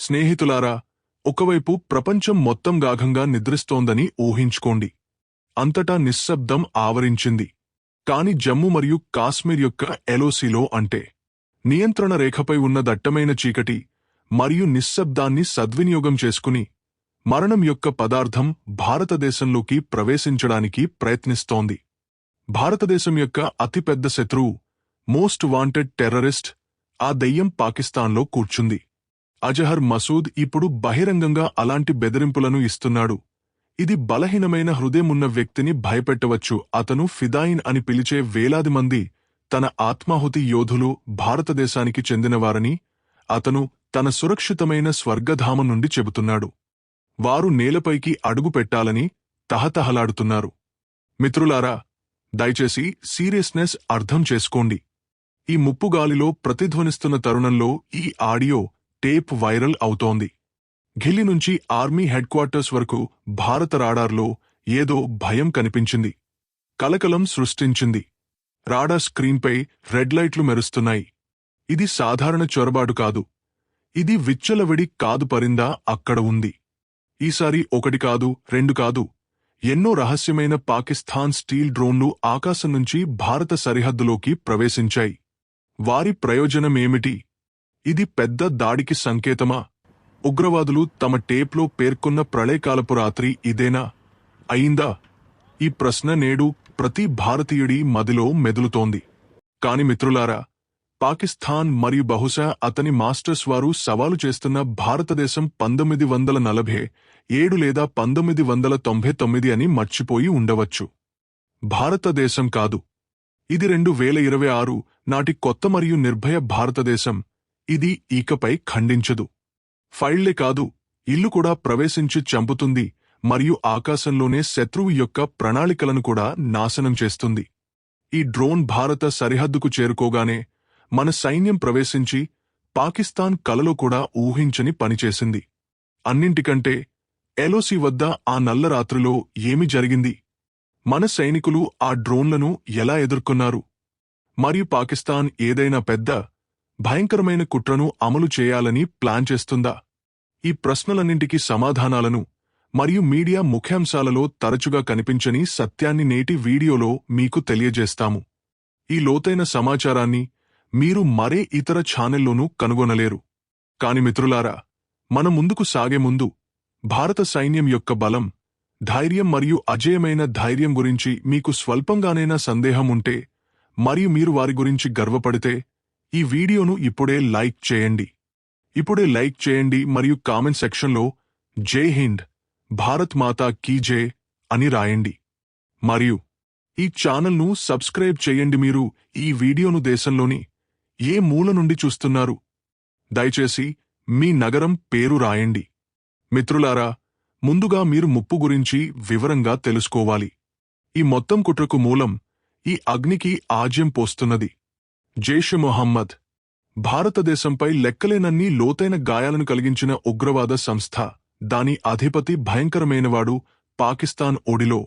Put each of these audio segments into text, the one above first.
స్నేహితులారా ఒకవైపు ప్రపంచం మొత్తం గాఘంగా నిద్రిస్తోందని ఊహించుకోండి. అంతటా నిశ్శబ్దం ఆవరించింది. కాని జమ్మూ మరియు కాశ్మీర్ యొక్క ఎలోసిలో అంటే నియంత్రణ రేఖపై ఉన్న దట్టమైన చీకటి మరియు నిశ్శబ్దాన్ని సద్వినియోగం చేసుకుని మరణం యొక్క పదార్థం భారతదేశంలోకి ప్రవేశించడానికి ప్రయత్నిస్తోంది. భారతదేశం యొక్క అతిపెద్ద శత్రువు మోస్ట్ వాంటెడ్ టెర్రరిస్ట్ ఆ దెయ్యం పాకిస్తాన్లో కూర్చుంది. అజహర్ మసూద్ ఇప్పుడు బహిరంగంగా అలాంటి బెదిరింపులను ఇస్తున్నాడు. ఇది బలహీనమైన హృదయమున్న వ్యక్తిని భయపెట్టవచ్చు. అతను ఫిదాయిన్ అని పిలిచే వేలాది మంది తన ఆత్మాహుతి యోధులు భారతదేశానికి చెందినవారని అతను తన సురక్షితమైన స్వర్గధామం నుండి చెబుతున్నాడు. వారు నేలపైకి అడుగు పెట్టాలని తహతహలాడుతున్నారు. మిత్రులారా దయచేసి సీరియస్నెస్ అర్థం చేసుకోండి. ఈ ముప్పుగాలిలో ప్రతిధ్వనిస్తున్న తరుణంలో ఈ ఆడియో టేప్ వైరల్ అవుతోంది. ఢిల్లీ నుంచి ఆర్మీ హెడ్ క్వార్టర్స్ వరకు భారత రాడార్లో ఏదో భయం కనిపించింది. కలకలం సృష్టించింది. రాడార్ స్క్రీన్పై రెడ్ లైట్లు మెరుస్తున్నాయి. ఇది సాధారణ చొరబాటు కాదు. ఇది విచ్చలవిడి కాదు పరిందా అక్కడ ఉంది. ఈసారి ఒకటి కాదు రెండు కాదు. ఎన్నో రహస్యమైన పాకిస్తాన్ స్టీల్ డ్రోన్లు ఆకాశం నుంచి భారత సరిహద్దులోకి ప్రవేశించాయి. వారి ప్రయోజనమేమిటి? ఇది పెద్ద దాడికి సంకేతమా? ఉగ్రవాదులు తమ టేప్లో పేర్కొన్న ప్రళయకాలపు రాత్రి ఇదేనా? అయిందా? ఈ ప్రశ్న నేడు ప్రతి భారతీయుడి మదిలో మెదులుతోంది. కాని మిత్రులారా పాకిస్తాన్ మరియు బహుశా అతని మాస్టర్స్ వారు సవాలు చేస్తున్న భారతదేశం పంతొమ్మిది వందల నలభై ఏడు లేదా పంతొమ్మిది వందల తొంభై తొమ్మిది అని మర్చిపోయి ఉండవచ్చు. భారతదేశం కాదు. ఇది రెండు వేల ఇరవై ఆరు నాటి కొత్త మరియు నిర్భయ భారతదేశం. ఇది ఈకపై ఖండించదు. ఫైళ్ళే కాదు ఇల్లు కూడా ప్రవేశించి చంపుతుంది మరియు ఆకాశంలోనే శత్రువు యొక్క ప్రణాళికలను కూడా నాశనం చేస్తుంది. ఈ డ్రోన్ భారత సరిహద్దుకు చేరుకోగానే మన సైన్యం ప్రవేశించి పాకిస్తాన్ కలలో కూడా ఊహించని పనిచేసింది అన్నింటికంటే ఎలోసి వద్ద ఆ నల్ల రాత్రిలో ఏమి జరిగింది? మన సైనికులు ఆ డ్రోన్లను ఎలా ఎదుర్కొన్నారు? మరియు పాకిస్తాన్ ఏదైనా పెద్ద భయంకరమైన కుట్రను అమలు చేయాలని ప్లాన్ చేస్తుందా? ఈ ప్రశ్నలన్నింటికీ సమాధానాలను మరియు మీడియా ముఖ్యాంశాలలో తరచుగా కనిపించని సత్యాన్ని నేటి వీడియోలో మీకు తెలియజేస్తాము. ఈ లోతైన సమాచారాన్ని మీరు మరే ఇతర ఛానెల్లోనూ కనుగొనలేరు. కాని మిత్రులారా మన ముందుకు సాగే ముందు భారత సైన్యం యొక్క బలం ధైర్యం మరియు అజేయమైన ధైర్యం గురించి మీకు స్వల్పంగానైనా సందేహం ఉంటే మరియు మీరు వారి గురించి గర్వపడితే ఈ వీడియోను ఇప్పుడే లైక్ చేయండి. ఇప్పుడే లైక్ చేయండి మరియు కామెంట్ సెక్షన్లో జై హింద్ భారత్ మాతా కీ జే అని రాయండి. మరియు ఈ ఛానల్ను సబ్స్క్రైబ్ చేయండి మీరు ఈ వీడియోను దేశంలోని ఏ మూల నుండి చూస్తున్నారు? దయచేసి మీ నగరం పేరు రాయండి. మిత్రులారా ముందుగా మీరు ముప్పు గురించి వివరంగా తెలుసుకోవాలి. ఈ మొత్తం కుట్రకు మూలం ఈ అగ్నికి ఆజ్యం పోస్తున్నది. జైష్ మొహమ్మద్ భారతదేశంపై లెక్కలేనన్ని లోతైన గాయాలను కలిగించిన ఉగ్రవాద సంస్థ దాని అధిపతి భయంకరమైనవాడు పాకిస్తాన్ ఒడిలో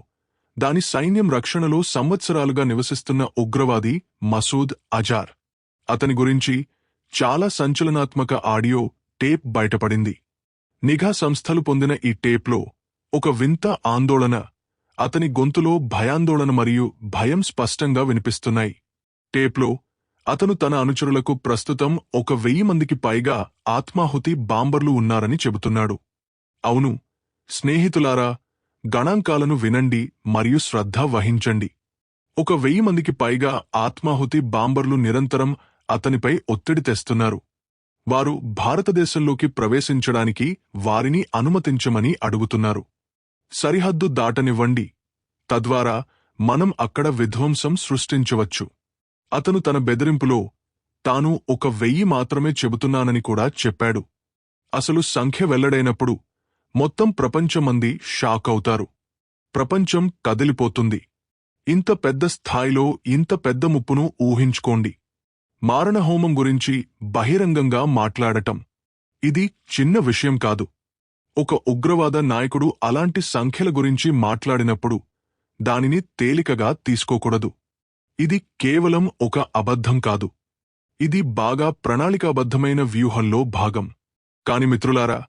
దాని సైన్యం రక్షణలో సంవత్సరాలుగా నివసిస్తున్న ఉగ్రవాది మసూద్ అజార్. అతని గురించి చాలా సంచలనాత్మక ఆడియో టేప్ బయటపడింది. నిఘా సంస్థలు పొందిన ఈ టేప్లో ఒక వింత ఆందోళన అతని గొంతులో భయాందోళన మరియు భయం స్పష్టంగా వినిపిస్తున్నాయి. టేప్లో అతను తన అనుచరులకు ప్రస్తుతం ఒక వెయ్యి మందికి పైగా ఆత్మాహుతి బాంబర్లు ఉన్నారని చెబుతున్నాడు. అవును స్నేహితులారా గణాంకాలను వినండి మరియు శ్రద్ధ వహించండి. ఒక వెయ్యి మందికి పైగా ఆత్మాహుతి బాంబర్లు నిరంతరం అతనిపై ఒత్తిడి తెస్తున్నారు. వారు భారతదేశంలోకి ప్రవేశించడానికి వారిని అనుమతించమని అడుగుతున్నారు. సరిహద్దు దాటనివ్వండి. తద్వారా మనం అక్కడ విధ్వంసం సృష్టించవచ్చు. అతను తన బెదిరింపులో తాను ఒక వెయ్యి మాత్రమే చెబుతున్నానని కూడా చెప్పాడు. అసలు సంఖ్య వెల్లడైనప్పుడు మొత్తం ప్రపంచమంది షాక్ అవుతారు. ప్రపంచం కదిలిపోతుంది. ఇంత పెద్ద స్థాయిలో ఇంత పెద్ద ముప్పును ఊహించుకోండి. మారణహోమం గురించి బహిరంగంగా మాట్లాడటం. ఇది చిన్న విషయం కాదు. ఒక ఉగ్రవాద నాయకుడు అలాంటి సంఖ్యల గురించి మాట్లాడినప్పుడు దానిని తేలికగా తీసుకోకూడదు. ఇది కేవలం ఒక అబద్ధం కాదు. ఇది బాగా ప్రణాళికాబద్ధమైన వ్యూహంలో భాగం. కాని మిత్రులారా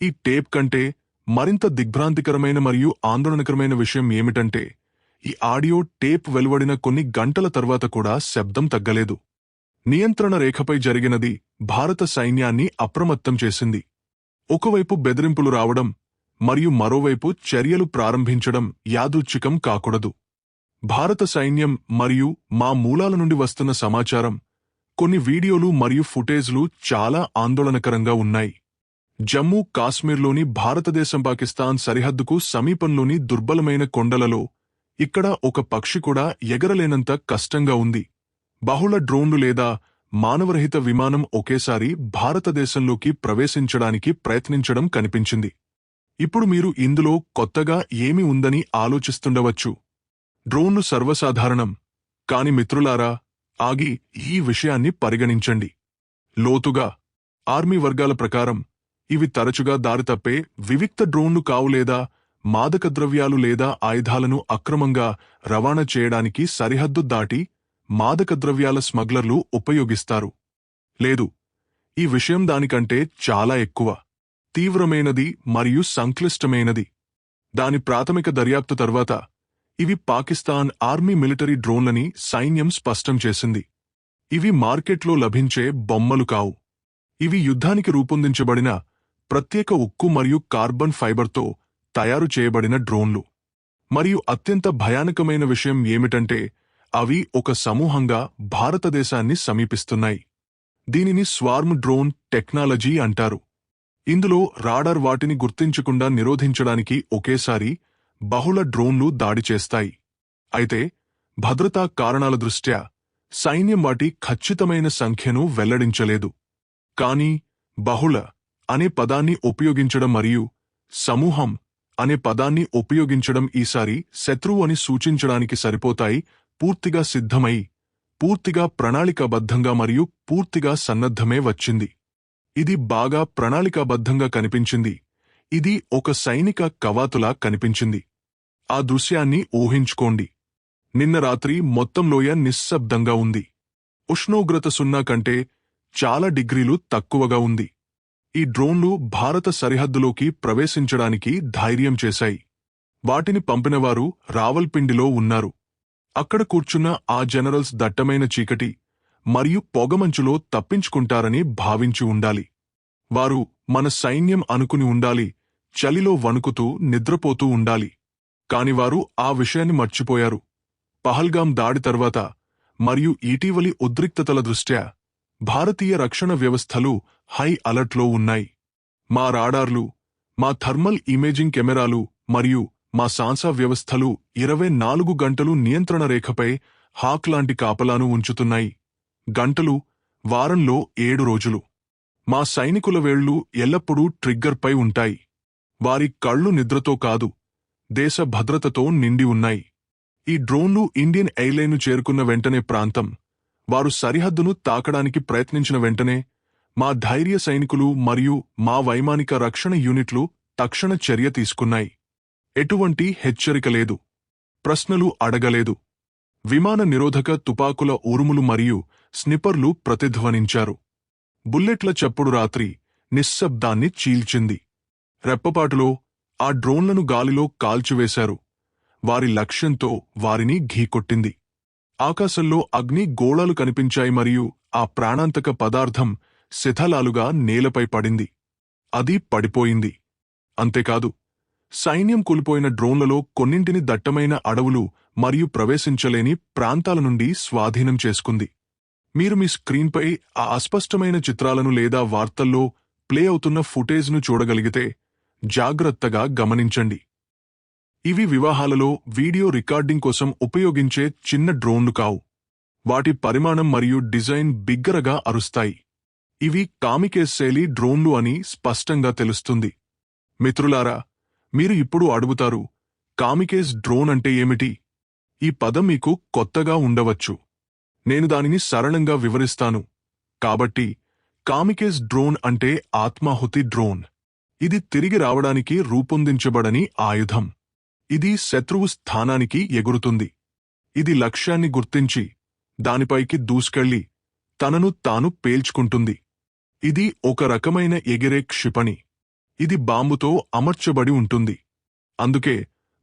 ఈ టేప్ కంటే మరింత దిగ్భ్రాంతికరమైన మరియు ఆందోళనకరమైన విషయం ఏమిటంటే ఈ ఆడియో టేప్ వెలువడిన కొన్ని గంటల తర్వాత కూడా శబ్దం తగ్గలేదు. నియంత్రణ రేఖపై జరిగినది భారత సైన్యాన్ని అప్రమత్తం చేసింది. ఒకవైపు బెదిరింపులు రావడం మరియు మరోవైపు చర్యలు ప్రారంభించడం యాదృచ్ఛికం కాకూడదు. భారత సైన్యం మరియు మా మూలాల నుండి వస్తున్న సమాచారం కొన్ని వీడియోలు మరియు ఫుటేజ్లు చాలా ఆందోళనకరంగా ఉన్నాయి. జమ్మూ కాశ్మీర్లోని భారతదేశం పాకిస్తాన్ సరిహద్దుకు సమీపంలోని దుర్బలమైన కొండలలో ఇక్కడ ఒక పక్షి కూడా ఎగరలేనంత కష్టంగా ఉంది. బహుళ డ్రోన్లు లేదా మానవరహిత విమానం ఒకేసారి భారతదేశంలోకి ప్రవేశించడానికి ప్రయత్నించడం కనిపించింది. ఇప్పుడు మీరు ఇందులో కొత్తగా ఏమి ఉందని ఆలోచిస్తుండవచ్చు. డ్రోన్లు సర్వసాధారణం. కాని మిత్రులారా ఆగి ఈ విషయాన్ని పరిగణించండి. లోతుగా ఆర్మీ వర్గాల ప్రకారం ఇవి తరచుగా దారితప్పే వివిక్త డ్రోన్లు కావు లేదా మాదక ద్రవ్యాలు లేదా ఆయుధాలను అక్రమంగా రవాణా చేయడానికి సరిహద్దు దాటి మాదక ద్రవ్యాల స్మగ్లర్లు ఉపయోగిస్తారు. లేదు ఈ విషయం దానికంటే చాలా ఎక్కువ. తీవ్రమైనది మరియు సంక్లిష్టమైనది. దాని ప్రాథమిక దర్యాప్తు తర్వాత ఇవి పాకిస్తాన్ ఆర్మీ మిలిటరీ డ్రోన్లని సైన్యం స్పష్టం చేసింది. ఇవి మార్కెట్లో లభించే బొమ్మలు కావు. ఇవి యుద్ధానికి రూపొందించబడిన ప్రత్యేక ఉక్కు మరియు కార్బన్ ఫైబర్తో తయారు చేయబడిన డ్రోన్లు. మరియు అత్యంత భయానకమైన విషయం ఏమిటంటే అవి ఒక సమూహంగా భారతదేశాన్ని సమీపిస్తున్నాయి. దీనిని స్వార్మ్ డ్రోన్ టెక్నాలజీ అంటారు. ఇందులో రాడార్ వాటిని గుర్తించకుండా నిరోధించడానికి ఒకేసారి బహుళ డ్రోన్లు దాడి చేస్తాయి. అయితే భద్రతా కారణాల దృష్ట్యా సైన్యం వాటి ఖచ్చితమైన సంఖ్యను వెల్లడించలేదు. కానీ బహుళ అనే పదాన్ని ఉపయోగించడం మరియు సమూహం అనే పదాన్ని ఉపయోగించడం ఈసారి శత్రువు అని సూచించడానికి సరిపోతాయి పూర్తిగా సిద్ధమై పూర్తిగా ప్రణాళికాబద్ధంగా మరియు పూర్తిగా సన్నద్ధమే వచ్చింది. ఇది బాగా ప్రణాళికాబద్ధంగా కనిపించింది. ఇది ఒక సైనిక కవాతులా కనిపించింది. ఆ దృశ్యాన్ని ఊహించుకోండి. నిన్న రాత్రి మొత్తం లోయ నిశ్శబ్దంగా ఉంది. ఉష్ణోగ్రత సున్నా కంటే చాలా డిగ్రీలు తక్కువగా ఉంది. ఈ డ్రోన్లు భారత సరిహద్దులోకి ప్రవేశించడానికి ధైర్యం చేశాయి. వాటిని పంపినవారు రావల్పిండిలో ఉన్నారు. అక్కడ కూర్చున్న ఆ జనరల్స్ దట్టమైన చీకటి మరియు పొగమంచులో తప్పించుకుంటారని భావించి ఉండాలి. వారు మన సైన్యం అనుకుని ఉండాలి చలిలో వణుకుతూ నిద్రపోతూ ఉండాలి. కాని వారు ఆ విషయాన్ని మర్చిపోయారు. పహల్గాం దాడి తర్వాత మరియు ఇటీవలి ఉద్రిక్తతల దృష్ట్యా భారతీయ రక్షణ వ్యవస్థలు హై అలర్ట్లో ఉన్నాయి. మా రాడార్లు మా థర్మల్ ఇమేజింగ్ కెమెరాలు మరియు మా సాన్సా వ్యవస్థలు ఇరవై నాలుగు గంటలు నియంత్రణ రేఖపై హాక్ లాంటి కాపలాను ఉంచుతున్నాయి. గంటలు వారంలో ఏడు రోజులు. మా సైనికుల వేళ్ళు ఎల్లప్పుడూ ట్రిగ్గర్పై ఉంటాయి. వారి కళ్ళు నిద్రతో కాదు. దేశ భద్రతతో నిండి ఉన్నాయి. ఈ డ్రోన్లు ఇండియన్ ఎయిర్లైన్ను చేరుకున్న వెంటనే ప్రాంతం. వారు సరిహద్దును తాకడానికి ప్రయత్నించిన వెంటనే మా ధైర్య సైనికులు మరియు మా వైమానిక రక్షణ యూనిట్లు తక్షణ చర్య తీసుకున్నాయి. ఎటువంటి హెచ్చరిక లేదు. ప్రశ్నలు అడగలేదు. విమాన నిరోధక తుపాకుల ఉరుములు మరియు స్నిపర్లు ప్రతిధ్వనించారు. బుల్లెట్ల చప్పుడు రాత్రి నిశ్శబ్దాన్ని చీల్చింది. రెప్పపాటులో ఆ డ్రోన్లను గాలిలో కాల్చివేశారు. వారి లక్ష్యంతో వారిని ఘీకొట్టింది. ఆకాశంలో అగ్ని గోళాలు కనిపించాయి మరియు ఆ ప్రాణాంతక పదార్థం శిథలాలుగా నేలపై పడింది. అది పడిపోయింది. అంతేకాదు సైన్యం కూలిపోయిన డ్రోన్లలో కొన్నింటిని దట్టమైన అడవులు మరియు ప్రవేశించలేని ప్రాంతాల నుండి స్వాధీనం చేసుకుంది. మీరు మీ స్క్రీన్పై ఆ అస్పష్టమైన చిత్రాలను లేదా వార్తల్లో ప్లే అవుతున్న ఫుటేజ్ను చూడగలిగితే జాగ్రత్తగా గమనించండి. ఇవి వివాహాలలో వీడియో రికార్డింగ్ కోసం ఉపయోగించే చిన్న డ్రోన్లు కావు. వాటి పరిమాణం మరియు డిజైన్ బిగ్గరగా అరుస్తాయి. ఇవి కామికేస్ శైలి డ్రోన్లు అని స్పష్టంగా తెలుస్తుంది. మిత్రులారా మీరు ఇప్పుడు అడుగుతారు కామికేస్ డ్రోన్ అంటే ఏమిటి? ఈ పదం మీకు కొత్తగా ఉండవచ్చు. నేను దానిని సరళంగా వివరిస్తాను. కాబట్టి కామికేస్ డ్రోన్ అంటే ఆత్మాహుతి డ్రోన్. ఇది తిరిగి రావడానికి రూపొందించబడని ఆయుధం. ఇది శత్రువు స్థానానికి ఎగురుతుంది. ఇది లక్ష్యాన్ని గుర్తించి దానిపైకి దూసుకెళ్ళి తనను తాను పేల్చుకుంటుంది. ఇది ఒక రకమైన ఎగిరే క్షిపణి. ఇది బాంబుతో అమర్చబడి ఉంటుంది. అందుకే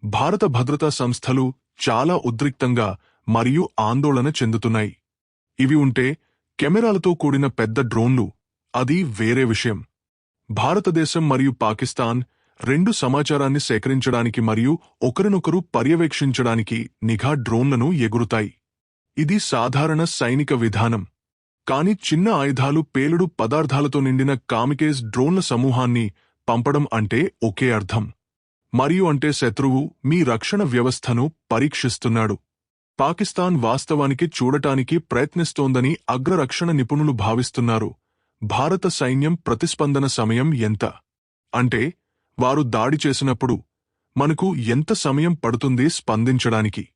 భారత భద్రతా సంస్థలు చాలా ఉద్రిక్తంగా మరియు ఆందోళన చెందుతున్నాయి. ఇవి ఉంటే కెమెరాలతో కూడిన పెద్ద డ్రోన్లు అది వేరే విషయం. భారతదేశం మరియు పాకిస్తాన్ రెండు సమాచారాన్ని సేకరించడానికి మరియు ఒకరినొకరు పర్యవేక్షించడానికి నిఘా డ్రోన్లను ఎగురుతాయి. ఇది సాధారణ సైనిక విధానం. కాని చిన్న ఆయుధాలు పేలుడు పదార్థాలతో నిండిన కామికేజ్ డ్రోన్ల సమూహాన్ని పంపడం అంటే ఒకే అర్థం. మరియు అంటే శత్రువు మీ రక్షణ వ్యవస్థను పరీక్షిస్తున్నాడు. పాకిస్తాన్ వాస్తవానికి చూడటానికి ప్రయత్నిస్తోందని అగ్రరక్షణ నిపుణులు భావిస్తున్నారు. భారత సైన్యం ప్రతిస్పందన సమయం ఎంత? అంటే వారు దాడి చేసినప్పుడు మనకు ఎంత సమయం పడుతుంది స్పందించడానికి?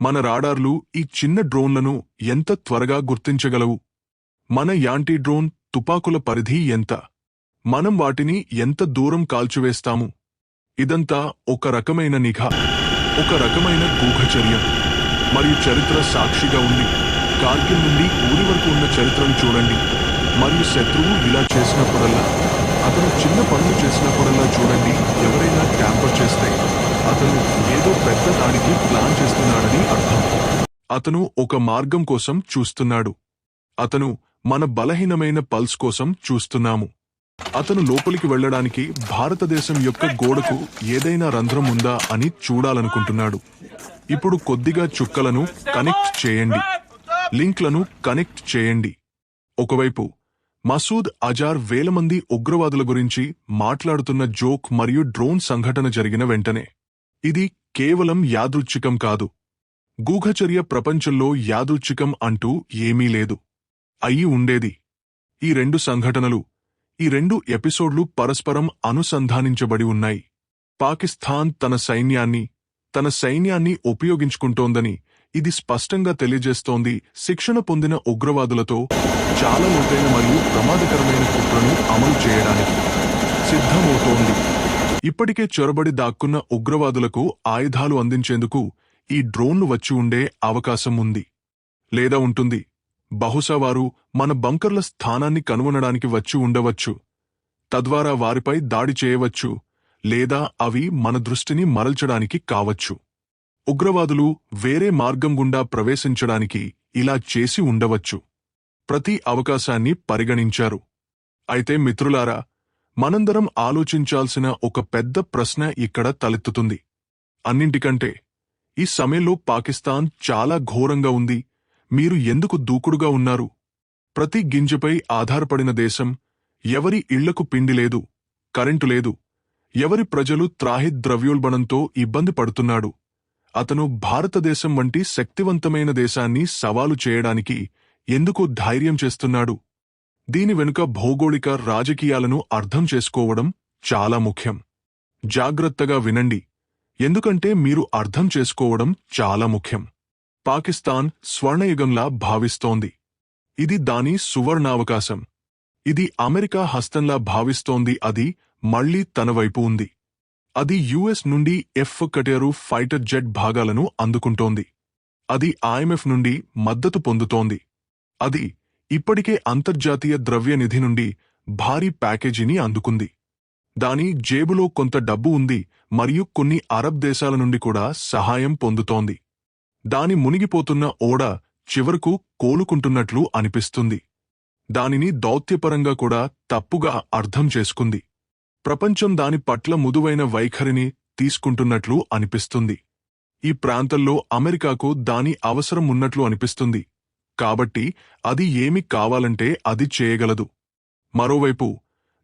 మన రాడార్లు ఈ చిన్న డ్రోన్లను ఎంత త్వరగా గుర్తించగలవు? మన యాంటీ డ్రోన్ తుపాకుల పరిధి ఎంత? మనం వాటిని ఎంత దూరం కాల్చివేస్తాము? ఇదంతా ఒక రకమైన నిఘా ఒక రకమైన గూఢచర్యం. మరియు చరిత్ర సాక్షిగా ఉంది. కార్గిల్ నుండి ఊరి వరకు ఉన్న చరిత్రను చూడండి. మరియు శత్రువు ఇలా చేసినప్పుడల్లా అతను చిన్న పనులు చేసినప్పుడల్లా చూడండి ఎవరైనా ట్యాంపర్ చేస్తే అతను ఏదో పెద్ద దానికి ప్లాన్ చేస్తున్నాడని అర్థం. అతను ఒక మార్గం కోసం చూస్తున్నాడు. అతను మన బలహీనమైన పల్స్ కోసం చూస్తున్నాము. అతను లోపలికి వెళ్ళడానికి భారతదేశం యొక్క గోడకు ఏదైనా రంధ్రం ఉందా అని చూడాలనుకుంటున్నాడు. ఇప్పుడు కొద్దిగా చుక్కలను కనెక్ట్ చేయండి. లింక్లను కనెక్ట్ చేయండి. ఒకవైపు మసూద్ అజార్ వేల మంది ఉగ్రవాదుల గురించి మాట్లాడుతున్న జోక్ మరియు డ్రోన్ సంఘటన జరిగిన వెంటనే. ఇది కేవలం యాదృచ్ఛికం కాదు. గూఘచర్య ప్రపంచంలో యాదృచ్ఛికం అంటూ ఏమీ లేదు. అయి ఉండేది. ఈ రెండు సంఘటనలు ఈ రెండు ఎపిసోడ్లు పరస్పరం అనుసంధానించబడి ఉన్నాయి. పాకిస్తాన్ తన సైన్యాన్ని తన సైన్యాన్ని ఉపయోగించుకుంటోందని ఇది స్పష్టంగా తెలియజేస్తోంది శిక్షణ పొందిన ఉగ్రవాదులతో చాలా లోతైన మరియు ప్రమాదకరమైన కుట్రను అమలు చేయడానికి సిద్ధమవుతోంది. ఇప్పటికే చొరబడి దాక్కున్న ఉగ్రవాదులకు ఆయుధాలు అందించేందుకు ఈ డ్రోన్లు వచ్చి ఉండే అవకాశం ఉంది. లేదా ఉంటుంది. బహుశా వారు మన బంకర్ల స్థానాన్ని కనుగొనడానికి వచ్చి ఉండవచ్చు. తద్వారా వారిపై దాడి చేయవచ్చు. లేదా అవి మన దృష్టిని మరల్చడానికి కావచ్చు. ఉగ్రవాదులు వేరే మార్గం గుండా ప్రవేశించడానికి ఇలా చేసి ఉండవచ్చు. ప్రతి అవకాశాన్ని పరిగణించారు. అయితే మిత్రులారా మనందరం ఆలోచించాల్సిన ఒక పెద్ద ప్రశ్న ఇక్కడ తలెత్తుతుంది. అన్నింటికంటే ఈ సమయంలో పాకిస్తాన్ చాలా ఘోరంగా ఉంది. మీరు ఎందుకు దూకుడుగా ఉన్నారు? ప్రతి గింజపై ఆధారపడిన దేశం ఎవరి ఇళ్ళకు పిండి లేదు కరెంటు లేదు ఎవరి ప్రజలు త్రాహి ద్రవ్యోల్బణంతో ఇబ్బంది పడుతున్నాడు. అతను భారతదేశం వంటి శక్తివంతమైన దేశాన్ని సవాలు చేయడానికి ఎందుకు ధైర్యం చేస్తున్నాడు. దీని వెనుక భౌగోళిక రాజకీయాలను అర్థం చేసుకోవడం చాలా ముఖ్యం. జాగ్రత్తగా వినండి. ఎందుకంటే మీరు అర్థం చేసుకోవడం చాలా ముఖ్యం. పాకిస్తాన్ స్వర్ణయుగంలా భావిస్తోంది. ఇది దాని సువర్ణావకాశం. ఇది అమెరికా హస్తంలా భావిస్తోంది. అది మళ్ళీ తన వైపు ఉంది. అది యుఎస్ నుండి ఎఫ్ కటేరు ఫైటర్ జెట్ భాగాలను అందుకుంటోంది. అది ఐఎంఎఫ్ నుండి మద్దతు పొందుతోంది. అది ఇప్పటికే అంతర్జాతీయ ద్రవ్య నిధి నుండి భారీ ప్యాకేజీని అందుకుంది. దాని జేబులో కొంత డబ్బు ఉంది మరియు కొన్ని అరబ్ దేశాల నుండి కూడా సహాయం పొందుతోంది. దాని మునిగిపోతున్న ఓడ చివరకు కోలుకుంటున్నట్లు అనిపిస్తుంది. దానిని దౌత్యపరంగా కూడా తప్పుగా అర్థం చేసుకుంది. ప్రపంచం దాని పట్ల ముదువైన వైఖరిని తీసుకుంటున్నట్లు అనిపిస్తుంది. ఈ ప్రాంతంలో అమెరికాకు దాని అవసరం ఉన్నట్లు అనిపిస్తుంది. కాబట్టి అది ఏమి కావాలంటే అది చేయగలదు. మరోవైపు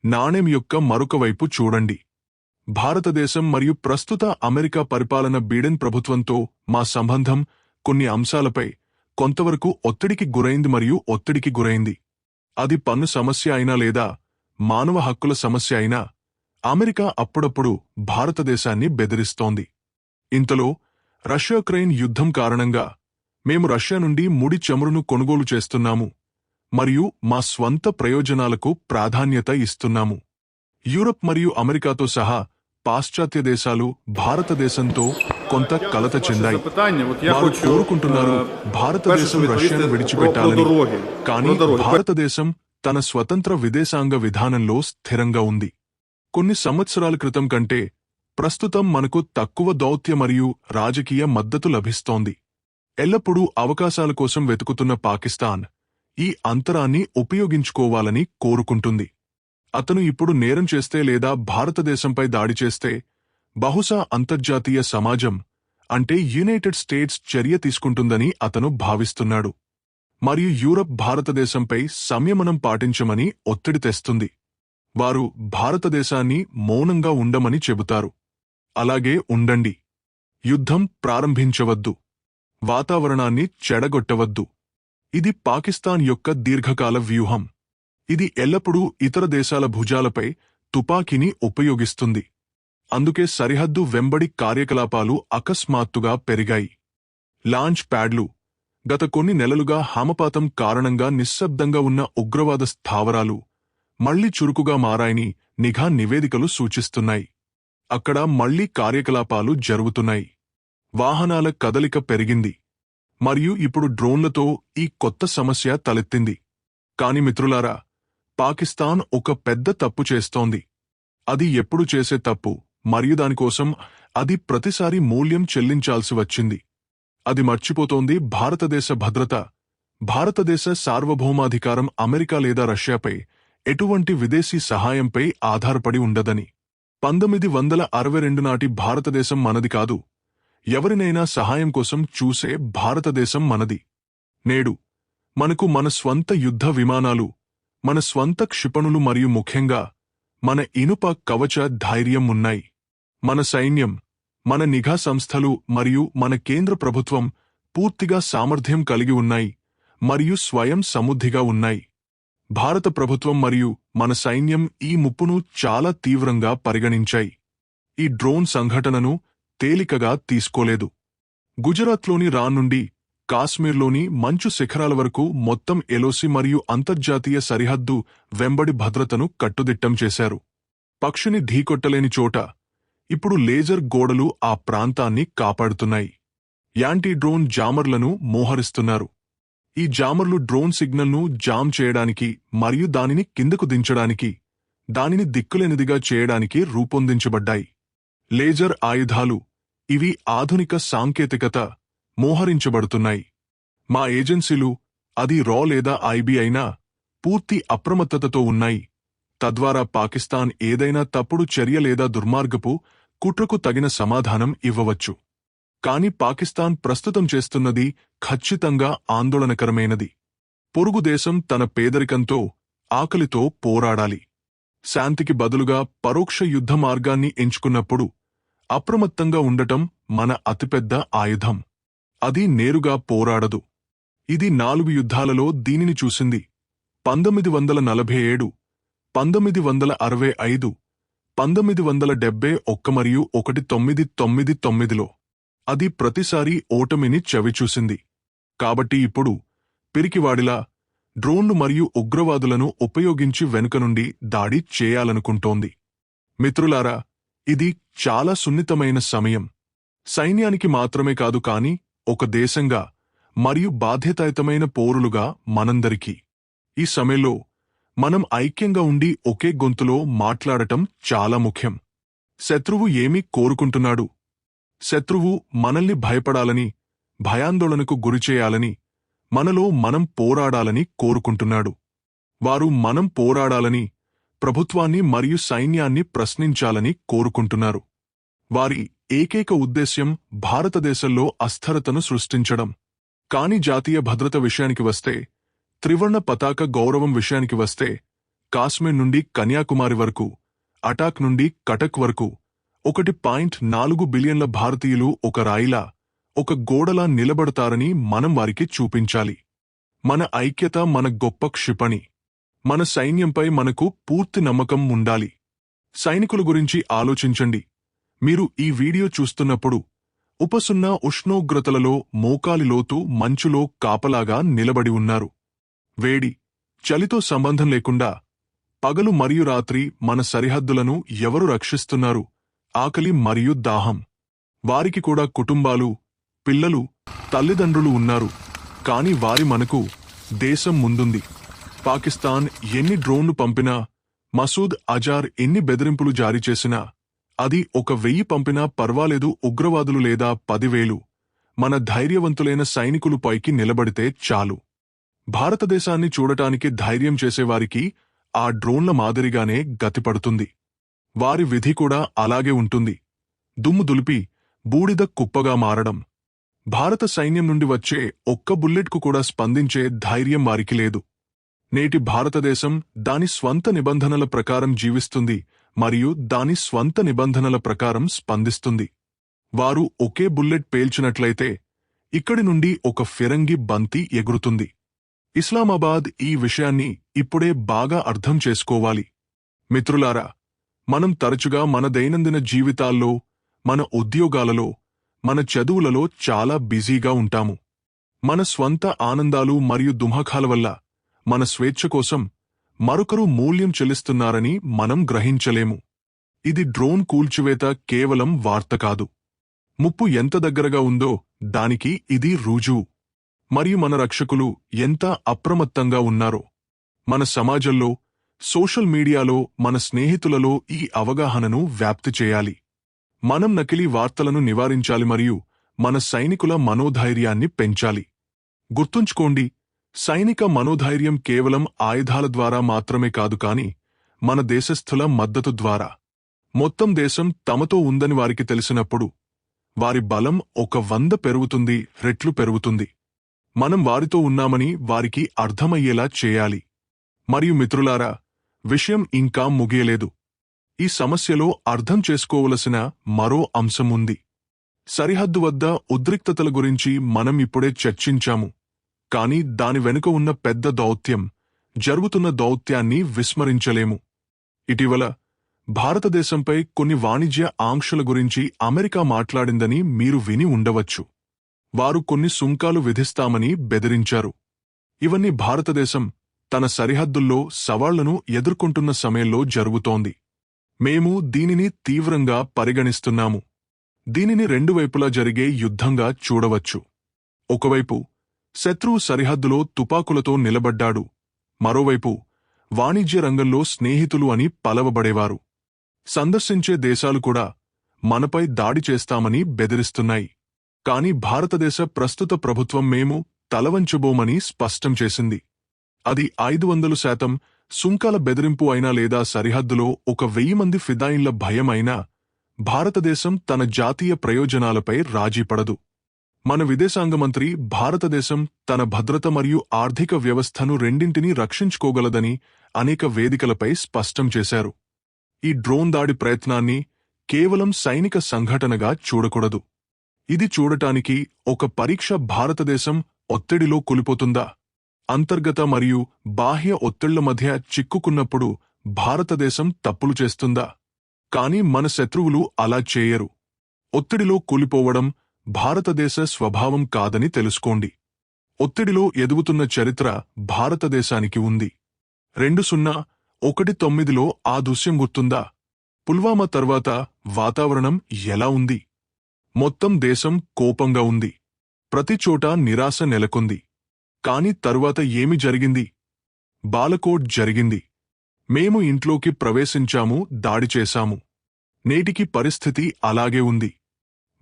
నాణెం యొక్క మరొక వైపు చూడండి. భారతదేశం మరియు ప్రస్తుత అమెరికా పరిపాలన బీడెన్ ప్రభుత్వంతో మా సంబంధం కొన్ని అంశాలపై కొంతవరకు ఒత్తిడికి గురైంది మరియు ఒత్తిడికి గురైంది. అది పన్ను సమస్య అయినా లేదా మానవ హక్కుల సమస్య అయినా అమెరికా అప్పుడప్పుడు భారతదేశాన్ని బెదిరిస్తోంది. ఇంతలో రష్యాక్రెయిన్ యుద్ధం కారణంగా మేము రష్యా నుండి ముడి చమురును కొనుగోలు చేస్తున్నాము మరియు మా స్వంత ప్రయోజనాలకు ప్రాధాన్యత ఇస్తున్నాము. యూరప్ మరియు అమెరికాతో సహా పాశ్చాత్య దేశాలు భారతదేశంతో కొంత కలత చెందాయి. కోరుకుంటున్నారు భారతదేశం రష్యాను విడిచిపెట్టాలని. కానీ భారతదేశం తన స్వతంత్ర విదేశాంగ విధానంలో స్థిరంగా ఉంది. కొన్ని సంవత్సరాల క్రితం కంటే ప్రస్తుతం మనకు తక్కువ దౌత్య మరియు రాజకీయ మద్దతు లభిస్తోంది. ఎల్లప్పుడూ అవకాశాల కోసం వెతుకుతున్న పాకిస్తాన్ ఈ అంతరాన్ని ఉపయోగించుకోవాలని కోరుకుంటుంది. అతను ఇప్పుడు నేరం చేస్తే లేదా భారతదేశంపై దాడి చేస్తే బహుశా అంతర్జాతీయ సమాజం అంటే యునైటెడ్ స్టేట్స్ చర్య తీసుకుంటుందని అతను భావిస్తున్నాడు. మరియు యూరప్ భారతదేశంపై సంయమనం పాటించమని ఒత్తిడి తెస్తుంది. వారు భారతదేశాన్ని మౌనంగా ఉండమని చెబుతారు. అలాగే ఉండండి. యుద్ధం ప్రారంభించవద్దు. వాతావరణాన్ని చెడగొట్టవద్దు. ఇది పాకిస్తాన్ యొక్క దీర్ఘకాల వ్యూహం. ఇది ఎల్లప్పుడూ ఇతర దేశాల భుజాలపై తుపాకీని ఉపయోగిస్తుంది. అందుకే సరిహద్దు వెంబడి కార్యకలాపాలు అకస్మాత్తుగా పెరిగాయి. లాంచ్ ప్యాడ్లు. గత కొన్ని నెలలుగా హామపాతం కారణంగా నిశ్శబ్దంగా ఉన్న ఉగ్రవాద స్థావరాలు మళ్ళీ చురుకుగా మారాయని నిఘా నివేదికలు సూచిస్తున్నాయి. అక్కడ మళ్ళీ కార్యకలాపాలు జరుగుతున్నాయి. వాహనాల కదలిక పెరిగింది. మరియు ఇప్పుడు డ్రోన్లతో ఈ కొత్త సమస్య తలెత్తింది. కాని మిత్రులారా పాకిస్తాన్ ఒక పెద్ద తప్పు చేస్తోంది. అది ఎప్పుడు చేసే తప్పు మరియు దానికోసం అది ప్రతిసారి మూల్యం చెల్లించాల్సి వచ్చింది. అది మర్చిపోతోంది భారతదేశ భద్రత. భారతదేశ సార్వభౌమాధికారం అమెరికా లేదా రష్యాపై ఎటువంటి విదేశీ సహాయంపై ఆధారపడి ఉండదని. పంతొమ్మిది వందల అరవై రెండు నాటి భారతదేశం మనది కాదు. ఎవరినైనా సహాయం కోసం చూసే భారతదేశం మనది. నేడు మనకు మన స్వంత యుద్ధ విమానాలు మన స్వంత క్షిపణులు మరియు ముఖ్యంగా మన ఇనుప కవచ ధైర్యం ఉన్నాయి. మన సైన్యం మన నిఘా సంస్థలు మరియు మన కేంద్ర ప్రభుత్వం పూర్తిగా సామర్థ్యం కలిగి ఉన్నాయి మరియు స్వయం సముద్ధిగా ఉన్నాయి. భారత ప్రభుత్వం మరియు మన సైన్యం ఈ ముప్పును చాలా తీవ్రంగా పరిగణించాయి. ఈ డ్రోన్ సంఘటనను తేలికగా తీసుకోలేదు. గుజరాత్లోని రా నుండి కాశ్మీర్లోని మంచు శిఖరాల వరకు మొత్తం ఎలోసి మరియు అంతర్జాతీయ సరిహద్దు వెంబడి భద్రతను కట్టుదిట్టం చేశారు. పక్షిని ఢీకొట్టలేని చోట ఇప్పుడు లేజర్ గోడలు ఆ ప్రాంతాన్ని కాపాడుతున్నాయి. Anti drone జామర్లను మోహరిస్తున్నారు. ఈ జామర్లు డ్రోన్ సిగ్నల్ను జామ్ చేయడానికి మరియు దానిని కిందకు దించడానికి దానిని దిక్కులేనిదిగా చేయడానికి రూపొందించబడ్డాయి. లేజర్ ఆయుధాలు ఇవి ఆధునిక సాంకేతికత మోహరించబడుతున్నాయి. మా ఏజెన్సీలు అది రా లేదా ఐబీ అయినా పూర్తి అప్రమత్తతతో ఉన్నాయి. తద్వారా పాకిస్తాన్ ఏదైనా తప్పుడు చర్య లేదా దుర్మార్గపు కుట్రకు తగిన సమాధానం ఇవ్వవచ్చు. కాని పాకిస్తాన్ ప్రస్తుతం చేస్తున్నది ఖచ్చితంగా ఆందోళనకరమైనది. పొరుగుదేశం తన పేదరికంతో ఆకలితో పోరాడాలి. శాంతికి బదులుగా పరోక్ష యుద్ధ మార్గాన్ని ఎంచుకున్నప్పుడు అప్రమత్తంగా ఉండటం మన అతిపెద్ద ఆయుధం. అది నేరుగా పోరాడదు. ఇది నాలుగు యుద్ధాలలో దీనిని చూసింది. పంతొమ్మిది వందల నలభై ఏడు పంతొమ్మిది వందల అరవై ఐదు పంతొమ్మిది వందల డెబ్బై ఒక్క మరియు ఒకటి తొమ్మిది తొమ్మిది తొమ్మిదిలో. అది ప్రతిసారీ ఓటమిని చవిచూసింది. కాబట్టి ఇప్పుడు పిరికివాడిలా డ్రోన్లు మరియు ఉగ్రవాదులను ఉపయోగించి వెనుక నుండి దాడి చేయాలనుకుంటోంది. మిత్రులారా ఇది చాలా సున్నితమైన సమయం. సైన్యానికి మాత్రమే కాదు కాని ఒక దేశంగా మరియు బాధ్యతాయుతమైన పోరులుగా మనందరికీ. ఈ సమయంలో మనం ఐక్యంగా ఉండి ఒకే గొంతులో మాట్లాడటం చాలా ముఖ్యం. శత్రువు ఏమీ కోరుకుంటున్నాడు? శత్రువు మనల్ని భయపడాలని భయాందోళనకు గురిచేయాలని మనలో మనం పోరాడాలని కోరుకుంటున్నాడు. వారు మనం పోరాడాలని ప్రభుత్వాన్ని మరియు సైన్యాన్ని ప్రశ్నించాలని కోరుకుంటున్నారు. వారి ఏకైక ఉద్దేశ్యం భారతదేశంలో అస్థిరతను సృష్టించడం. కాని జాతీయ భద్రత విషయానికి వస్తే త్రివర్ణ పతాక గౌరవం విషయానికి వస్తే కాశ్మీర్ నుండి కన్యాకుమారి వరకు అటాక్ నుండి కటక్ వరకు ఒకటి పాయింట్ నాలుగు బిలియన్ల భారతీయులు ఒక రాయిలా ఒక గోడలా నిలబడతారని మనం వారికి చూపించాలి. మన ఐక్యత మన గొప్ప క్షిపణి. మన సైన్యంపై మనకు పూర్తి నమ్మకం ఉండాలి. సైనికుల గురించి ఆలోచించండి. మీరు ఈ వీడియో చూస్తున్నప్పుడు ఉపసున్న ఉష్ణోగ్రతలలో మోకాలి లోతు మంచులో కాపలాగా నిలబడి ఉన్నారు. వేడి చలితో సంబంధం లేకుండా పగలు మరియు రాత్రి మన సరిహద్దులను ఎవరు రక్షిస్తున్నారు? ఆకలి మరియు దాహం. వారికి కూడా కుటుంబాలు పిల్లలు తల్లిదండ్రులు ఉన్నారు. కాని వారి మనకు దేశం ముందుంది. పాకిస్తాన్ ఎన్ని డ్రోన్లు పంపినా మసూద్ అజార్ ఎన్ని బెదిరింపులు జారీ చేసినా అది ఒక వెయ్యి పంపినా పర్వాలేదు ఉగ్రవాదులు లేదా పదివేలు. మన ధైర్యవంతులైన సైనికులు పైకి నిలబడితే చాలు. భారతదేశాన్ని చూడటానికి ధైర్యం చేసేవారికి ఆ డ్రోన్ల మాదిరిగానే గతిపడుతుంది. వారి విధి కూడా అలాగే ఉంటుంది. దుమ్ము దులిపి బూడిద కుప్పగా మారడం. భారత సైన్యం నుండి వచ్చే ఒక్క బుల్లెట్కు కూడా స్పందించే ధైర్యం వారికి లేదు. నేటి భారతదేశం దాని స్వంత నిబంధనల ప్రకారం జీవిస్తుంది మరియు దాని స్వంత నిబంధనల ప్రకారం స్పందిస్తుంది. వారు ఒకే బుల్లెట్ పేల్చినట్లయితే ఇక్కడి నుండి ఒక ఫిరంగి బంతి ఎగురుతుంది. ఇస్లామాబాద్ ఈ విషయాన్ని ఇప్పుడే బాగా అర్థం చేసుకోవాలి. మిత్రులారా మనం తరచుగా మన దైనందిన జీవితాల్లో మన ఉద్యోగాలలో మన చదువులలో చాలా బిజీగా ఉంటాము. మన స్వంత ఆనందాలు మరియు దుమఖాల వల్ల మన స్వేచ్ఛ కోసం మరొకరు మూల్యం చెల్లిస్తున్నారని మనం గ్రహించలేము. ఇది డ్రోన్ కూల్చివేత కేవలం వార్త కాదు. ముప్పు ఎంత దగ్గరగా ఉందో దానికి ఇది రుజువు. మరియు మన రక్షకులు ఎంత అప్రమత్తంగా ఉన్నారో. మన సమాజంలో సోషల్ మీడియాలో మన స్నేహితులలో ఈ అవగాహనను వ్యాప్తి చేయాలి. మనం నకిలీ వార్తలను నివారించాలి మరియు మన సైనికుల మనోధైర్యాన్ని పెంచాలి. గుర్తుంచుకోండి సైనిక మనోధైర్యం కేవలం ఆయుధాల ద్వారా మాత్రమే కాదు కాని మన దేశస్థుల మద్దతు ద్వారా. మొత్తం దేశం తమతో ఉందని వారికి తెలిసినప్పుడు వారి బలం ఒక వంద పెరుగుతుంది రెట్లు పెరుగుతుంది. మనం వారితో ఉన్నామని వారికి అర్థమయ్యేలా చేయాలి. మరియు మిత్రులారా విషయం ఇంకా ముగియలేదు. ఈ సమస్యలో అర్థం చేసుకోవలసిన మరో అంశం ఉంది. సరిహద్దు వద్ద ఉద్రిక్తతల గురించి మనం ఇప్పుడే చర్చించాము. కాని దాని వెనుక ఉన్న పెద్ద దౌత్యం జరుగుతున్న దౌత్యాన్ని విస్మరించలేము. ఇటీవల భారతదేశంపై కొన్ని వాణిజ్య ఆంక్షల గురించి అమెరికా మాట్లాడిందని మీరు విని ఉండవచ్చు. వారు కొన్ని సుంకాలు విధిస్తామని బెదిరించారు. ఇవన్నీ భారతదేశం తన సరిహద్దుల్లో సవాళ్ళను ఎదుర్కొంటున్న సమయంలో జరుగుతోంది. మేము దీనిని తీవ్రంగా పరిగణిస్తున్నాము. దీనిని రెండు వైపులా జరిగే యుద్ధంగా చూడవచ్చు. ఒకవైపు శత్రువు సరిహద్దులో తుపాకులతో నిలబడ్డాడు. మరోవైపు వాణిజ్య రంగంలో స్నేహితులు అని పలవబడేవారు. సందర్శించే దేశాలు కూడా మనపై దాడి చేస్తామని బెదిరిస్తున్నాయి. కాని భారతదేశ ప్రస్తుత ప్రభుత్వం మేము తలవంచబోమని స్పష్టం చేసింది. అది ఐదు వందలు శాతం సుంకాల బెదిరింపు అయినా లేదా సరిహద్దులో ఒక వెయ్యి మంది ఫిదాయిన్ల భయం అయినా భారతదేశం తన జాతీయ ప్రయోజనాలపై రాజీపడదు. మన విదేశాంగ మంత్రి భారతదేశం తన భద్రత మరియు ఆర్థిక వ్యవస్థను రెండింటినీ రక్షించుకోగలదని అనేక వేదికలపై స్పష్టం చేశారు. ఈ డ్రోన్ దాడి ప్రయత్నాన్ని కేవలం సైనిక సంఘటనగా చూడకూడదు. ఇది చూడటానికి ఒక పరీక్ష భారతదేశం ఒత్తిడిలో కూలిపోతుందా? అంతర్గత మరియు బాహ్య ఒత్తిళ్ళ మధ్య చిక్కుకున్నప్పుడు భారతదేశం తప్పులు చేస్తుందా? కాని మన శత్రువులు అలా చేయరు. ఒత్తిడిలో కూలిపోవడం భారతదేశ స్వభావం కాదని తెలుసుకోండి. ఒత్తిడిలో ఎదుగుతున్న చరిత్ర భారతదేశానికి ఉంది. రెండు సున్నా ఒకటి తొమ్మిదిలో ఆ దృశ్యం గుర్తుందా? పుల్వామా తర్వాత వాతావరణం ఎలా ఉంది? మొత్తం దేశం కోపంగా ఉంది. ప్రతిచోటా నిరాశ నెలకొంది. కాని తరువాత ఏమి జరిగింది? బాలకోట్ జరిగింది. మేము ఇంట్లోకి ప్రవేశించాము దాడి చేశాము. నేటికి పరిస్థితి అలాగే ఉంది.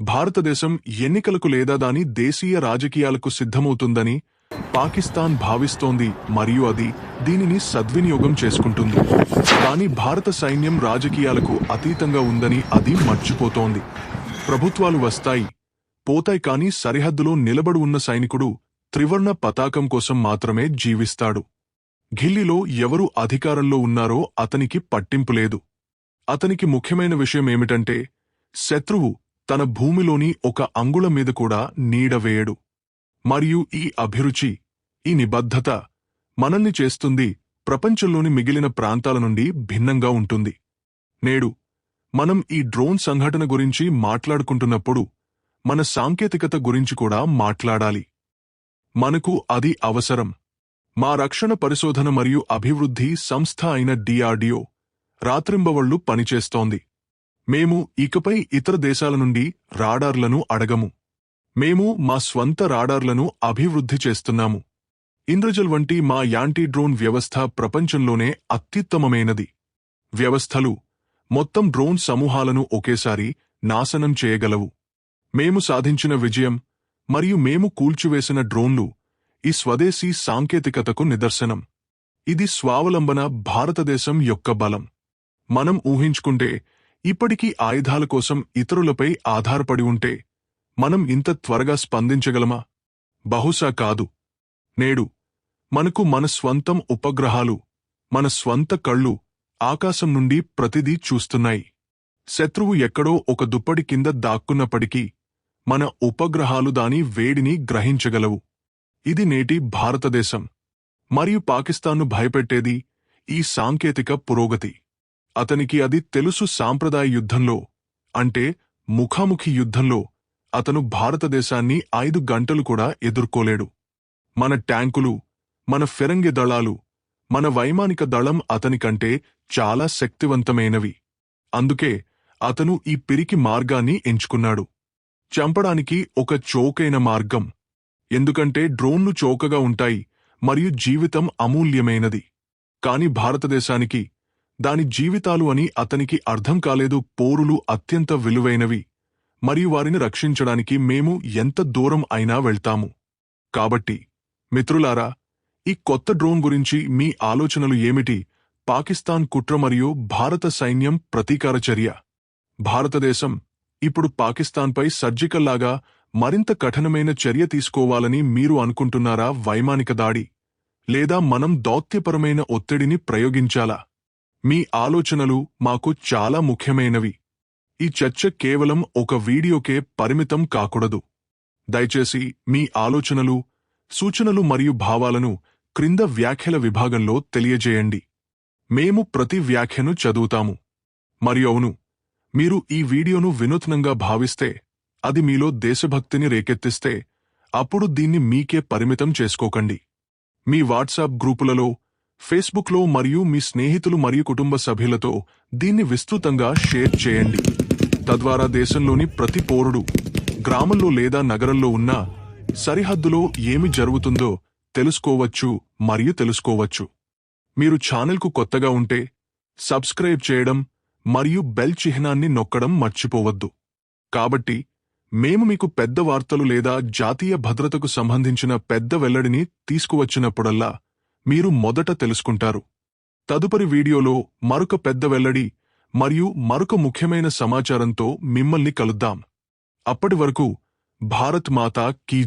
భారతదేశం ఎన్నికలకు లేదా దాని దేశీయ రాజకీయాలకు సిద్ధమవుతుందని పాకిస్తాన్ భావిస్తోంది మరియు అది దీనిని సద్వినియోగం చేసుకుంటుంది. కానీ భారత సైన్యం రాజకీయాలకు అతీతంగా ఉందని అది మర్చిపోతోంది. ప్రభుత్వాలు వస్తాయి. పోతాయి కానీ సరిహద్దులో నిలబడి ఉన్న సైనికుడు త్రివర్ణ పతాకం కోసం మాత్రమే జీవిస్తాడు. ఢిల్లీలో ఎవరు అధికారంలో ఉన్నారో అతనికి పట్టింపు లేదు. అతనికి ముఖ్యమైన విషయం ఏమిటంటే శత్రువు తన భూమిలోని ఒక అంగుళ మీద కూడా నీడ వేయడు. మరియు ఈ అభిరుచి ఈ నిబద్ధత మనల్ని చేస్తుంది ప్రపంచంలోని మిగిలిన ప్రాంతాల నుండి భిన్నంగా ఉంటుంది. నేడు మనం ఈ డ్రోన్ సంఘటన గురించి మాట్లాడుకుంటున్నప్పుడు మన సాంకేతికత గురించి కూడా మాట్లాడాలి. మనకు అది అవసరం. మా రక్షణ పరిశోధన మరియు అభివృద్ధి సంస్థ అయిన డిఆర్డిఓ రాత్రింబవళ్ళు పనిచేస్తోంది. మేము ఇకపై ఇతర దేశాల నుండి రాడార్లను అడగము. మేము మా స్వంత రాడార్లను అభివృద్ధి చేస్తున్నాము. ఇంద్రజల్ వంటి మా యాంటీ డ్రోన్ వ్యవస్థ ప్రపంచంలోనే అత్యుత్తమమైనది. వ్యవస్థలు మొత్తం డ్రోన్ సమూహాలను ఒకేసారి నాశనం చేయగలవు. మేము సాధించిన విజయం మరియు మేము కూల్చివేసిన డ్రోన్లు ఈ స్వదేశీ సాంకేతికతకు నిదర్శనం. ఇది స్వావలంబన భారతదేశం యొక్క బలం. మనం ఊహించుకుంటే ఇప్పటికీ ఆయుధాల కోసం ఇతరులపై ఆధారపడి ఉంటే మనం ఇంత త్వరగా స్పందించగలమా? బహుశా కాదు. నేడు మనకు మన స్వంతం ఉపగ్రహాలు మన స్వంత కళ్ళు ఆకాశం నుండి ప్రతిదీ చూస్తున్నాయి. శత్రువు ఎక్కడో ఒక దుప్పటి కింద దాక్కున్నప్పటికీ మన ఉపగ్రహాలు దాని వేడిని గ్రహించగలవు. ఇది నేటి భారతదేశం. మరియు పాకిస్తాన్ను భయపెట్టేది ఈ సాంకేతిక పురోగతి. అతనికి అది తెలుసు సాంప్రదాయ యుద్ధంలో అంటే ముఖాముఖి యుద్ధంలో అతను భారతదేశాన్ని ఐదు గంటలు కూడా ఎదుర్కోలేడు. మన ట్యాంకులు మన ఫిరంగి దళాలు మన వైమానిక దళం అతనికంటే చాలా శక్తివంతమైనవి. అందుకే అతను ఈ పిరికి మార్గాన్ని ఎంచుకున్నాడు. చంపడానికి ఒక చోకైన మార్గం. ఎందుకంటే డ్రోన్లు చోకగా ఉంటాయి మరియు జీవితం అమూల్యమైనది. కాని భారతదేశానికి దాని జీవితాలు అని అతనికి అర్థం కాలేదు. పోరులు అత్యంత విలువైనవి. మరియు వారిని రక్షించడానికి మేము ఎంత దూరం అయినా వెళ్తాము. కాబట్టి మిత్రులారా ఈ కొత్త డ్రోన్ గురించి మీ ఆలోచనలు ఏమిటి? పాకిస్తాన్ కుట్ర మరియు భారత సైన్యం ప్రతీకార చర్య. భారతదేశం ఇప్పుడు పాకిస్తాన్పై సర్జికల్లాగా మరింత కఠినమైన చర్య తీసుకోవాలని మీరు అనుకుంటున్నారా? వైమానిక దాడి. లేదా మనం దౌత్యపరమైన ఒత్తిడిని ప్రయోగించాలా? మీ ఆలోచనలు మాకు చాలా ముఖ్యమైనవి. ఈ చర్చ కేవలం ఒక వీడియోకే పరిమితం కాకూడదు. దయచేసి మీ ఆలోచనలు సూచనలు మరియు భావాలను క్రింద వ్యాఖ్యల విభాగంలో తెలియజేయండి. మేము ప్రతి వ్యాఖ్యను చదువుతాము. మరియు అవును మీరు ఈ వీడియోను వినూత్నంగా భావిస్తే అది మీలో దేశభక్తిని రేకెత్తిస్తే అప్పుడు దీన్ని మీకే పరిమితం చేసుకోకండి. మీ వాట్సాప్ గ్రూపులలో ఫేస్బుక్లో మరియు మీ స్నేహితులు మరియు కుటుంబ సభ్యులతో దీన్ని విస్తృతంగా షేర్ చేయండి. తద్వారా దేశంలోని ప్రతి పౌరుడు గ్రామంలో లేదా నగరంలో ఉన్న సరిహద్దులో ఏమి జరుగుతుందో తెలుసుకోవచ్చు మరియు తెలుసుకోవచ్చు. మీరు ఛానల్కు కొత్తగా ఉంటే సబ్స్క్రైబ్ చేయడం మరియు బెల్ చిహ్నాన్ని నొక్కడం మర్చిపోవద్దు. కాబట్టి మేము మీకు పెద్ద వార్తలు లేదా జాతీయ భద్రతకు సంబంధించిన పెద్ద వెల్లడిని తీసుకువచ్చినప్పుడల్లా మీరు మొదట తెలుసుకుంటారు. తదుపరి వీడియోలో మరొక పెద్ద వెల్లడి మరియు మరొక ముఖ్యమైన సమాచారంతో మిమ్మల్ని కలుద్దాం. అప్పటి వరకు భారత్ మాతా కీ